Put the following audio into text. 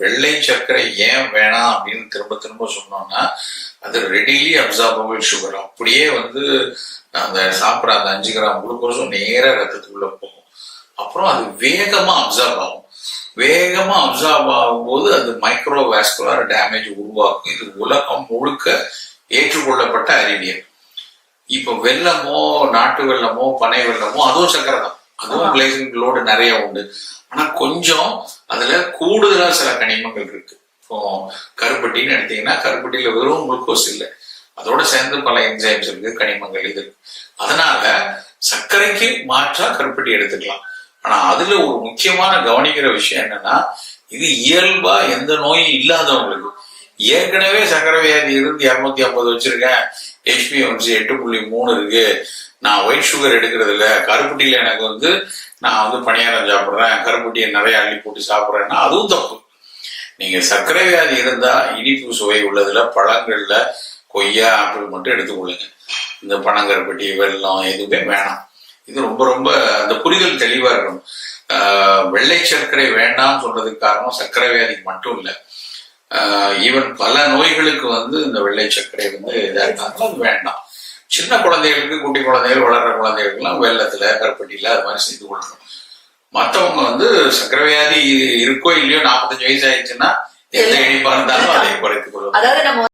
வெள்ளை சர்க்கரை ஏன் வேணாம் அப்படின்னு திரும்ப திரும்ப சொன்னோம்னா அது ரெடிலி அப்சார்பபிள் சுகர் அப்படியே வந்து அந்த சாப்பிட்ற அந்த அஞ்சு கிராம் குளுக்கோஸும் நேரா ரத்தத்துக்குள்ள போகும். அப்புறம் அது வேகமா அப்சார்ப் ஆகும். வேகமா அப்சார்ப் ஆகும்போது அது மைக்ரோ வாஸ்குலர் டேமேஜ் உருவாக்கும். இது உலகம் முழுக்க ஏற்றுக்கொள்ளப்பட்ட அறிவியல். இப்போ வெள்ளமோ நாட்டு வெள்ளமோ பனை வெள்ளமோ அதுவும் சக்கரை தான். அதுவும் கிளைசிமிக் லோடு நிறைய உண்டு. ஆனா கொஞ்சம் அதுல கூடுதலா சில கனிமங்கள் இருக்கு. இப்போ கருப்பட்டின்னு எடுத்தீங்கன்னா கருப்பட்டியில வெறும் குளுக்கோஸ் இல்லை. அதோட சேர்ந்து பல என்சைம்ஸ் இருக்கு கனிமங்கள் இது. இருக்கு அதனால சர்க்கரைக்கு மாற்றா கருப்பட்டி எடுத்துக்கலாம். ஆனா அதுல ஒரு முக்கியமான கவனிக்கிற விஷயம் என்னன்னா இது இயல்பா எந்த நோயும் இல்லாதவங்களுக்கு ஏற்கனவே சர்க்கரை வியாதி இருந்து இரநூத்தி ஐம்பது வச்சிருக்கேன். ஹெச்பிஎம்சி எட்டு புள்ளி மூணு இருக்கு. நான் ஒயிட் சுகர் எடுக்கிறது இல்ல. கருப்பட்டியில எனக்கு வந்து நான் வந்து பணியாரம் சாப்பிட்றேன். கருப்பட்டியை நிறைய அள்ளி போட்டு சாப்பிட்றேன்னா அதுவும் தப்பு. நீங்க சர்க்கரை வியாதி இருந்தா இனிப்பு சுவை உள்ளதுல பழங்கள்ல கொய்யா ஆப்பிள் மட்டும் எடுத்துக்கொள்ளுங்க. இந்த பனங்கருப்பட்டி வெல்லம் எதுவுமே வேணாம். இது ரொம்ப ரொம்ப அந்த புரிதல் தெளிவா இருக்கணும். ஆஹ் வெள்ளை சர்க்கரை வேண்டாம்னு சொல்றதுக்கு காரணம் சர்க்கரை வியாதிக்கு மட்டும் இல்லை. ஈவன் பல நோய்களுக்கு வந்து இந்த வெள்ளை சர்க்கரை வந்து இதாக இருக்காங்க அது வேண்டாம். சின்ன குழந்தைகளுக்கு குட்டி குழந்தைகள் வளர்கிற குழந்தைகளுக்குலாம் வெள்ளத்துல கருப்பட்டியில் அது மாதிரி செய்து கொள்ளணும் மற்றவங்க வந்து சர்க்கரை வியாதி இருக்கோ இல்லையோ நாற்பத்தஞ்சு வயசு ஆயிடுச்சுன்னா எந்த இனிப்பாக இருந்தாலும் அதை குறைத்துக் கொள்ளணும்